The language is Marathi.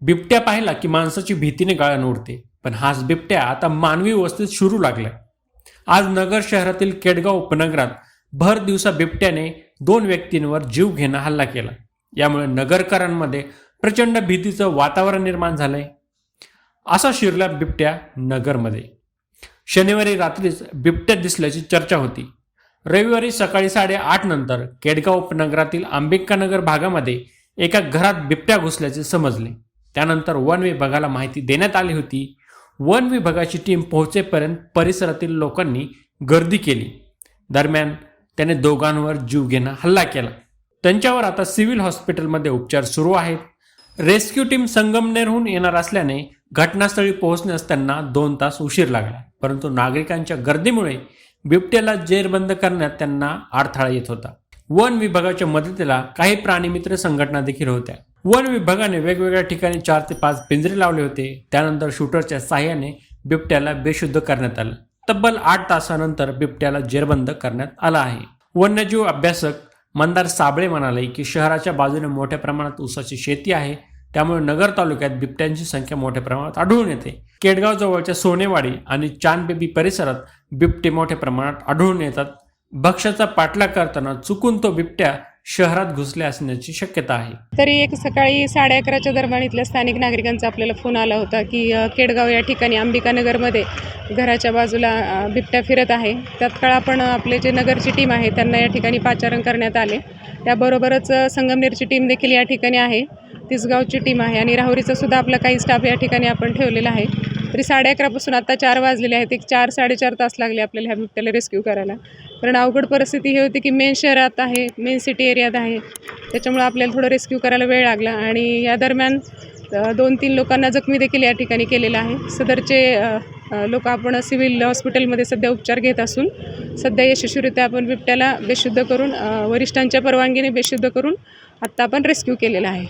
बिबट्या पाहिला की माणसाची भीतीने गाळण उडते. पण हाच बिबट्या आता मानवी वस्तीत शिरू लागलाय. आज नगर शहरातील केडगाव उपनगरात भर दिवसा बिबट्याने दोन व्यक्तींवर जीव घेणं हल्ला केला. यामुळे नगरकरांमध्ये प्रचंड भीतीचं वातावरण निर्माण झालंय. असा शिरला बिबट्या नगरमध्ये. शनिवारी रात्रीच बिबट्या दिसल्याची चर्चा होती. रविवारी सकाळी साडेआठ नंतर केडगाव उपनगरातील आंबेडकरनगर भागामध्ये एका घरात बिबट्या घुसल्याचे समजले. त्यानंतर वन विभागाला माहिती देण्यात आली होती. वन विभागाची टीम पोहोचेपर्यंत परिसरातील लोकांनी गर्दी केली. दरम्यान त्याने दोघांवर जीव घेणं हल्ला केला. त्यांच्यावर आता सिव्हिल हॉस्पिटलमध्ये उपचार सुरू आहेत. रेस्क्यू टीम संगमनेरहून येणार असल्याने घटनास्थळी पोहोचण्यास त्यांना दोन तास उशीर लागला. परंतु नागरिकांच्या गर्दीमुळे बिबट्याला जेरबंद करण्यात त्यांना अडथळा येत होता. वन विभागाच्या मदतीला काही प्राणीमित्र संघटना देखील होत्या. वन विभागाने वेगवेगळ्या ठिकाणी चार ते पाच पिंजरे लावले होते. त्यानंतर शूटरच्या साह्याने बिबट्याला बेशुद्ध करण्यात आलं. तब्बल आठ तासानंतर बिबट्याला जेरबंद करण्यात आला आहे. वन्यजीव अभ्यासक मंदार साबळे म्हणाले की शहराच्या बाजूने मोठ्या प्रमाणात ऊसाची शेती आहे. त्यामुळे नगर तालुक्यात बिबट्यांची संख्या मोठ्या प्रमाणात आढळून येते. केडगाव जवळच्या सोनेवाडी आणि चांदबेबी परिसरात बिबटे मोठ्या प्रमाणात आढळून येतात. भक्ष्याचा पाठलाग करताना चुकून तो बिबट्या शहरात घुसले असण्याची शक्यता आहे. तरी एक सकाळी साडे अकराच्या दरम्यान इथल्या स्थानिक नागरिकांचा आपल्याला फोन आला होता की अ, केडगाव या ठिकाणी अंबिकानगरमध्ये घराच्या बाजूला अ, बिबट्या फिरत आहे. तत्काळ आपण आपले जे नगरची टीम आहे त्यांना या ठिकाणी पाचारण करण्यात आले. त्याबरोबरच अ, संगमनेरची टीम देखील या ठिकाणी आहे. तिसगावची टीम आहे आणि राहुरीचा सुद्धा आपला काही स्टाफ या ठिकाणी आपण ठेवलेला आहे. तरी साडे अकरापासून आता चार वाजलेले आहेत. एक चार साडेचार तास लागले आपल्याला ह्या बिबट्याला रेस्क्यू करायला. कारण अवघड परिस्थिती ही होती की मेन शहरात आहे मेन सिटी एरियात आहे. त्याच्यामुळे आपल्याला थोडं रेस्क्यू करायला वेळ लागला. आणि या दरम्यान दोन तीन लोकांना जखमी देखील या ठिकाणी केलेलं आहे. सदरचे लोक आपण सिव्हिल हॉस्पिटलमध्ये सध्या उपचार घेत असून सध्या यशस्वीरित्या आपण बिबट्याला बेशुद्ध करून वरिष्ठांच्या परवानगीने बेशुद्ध करून आत्ता आपण रेस्क्यू केलेला आहे.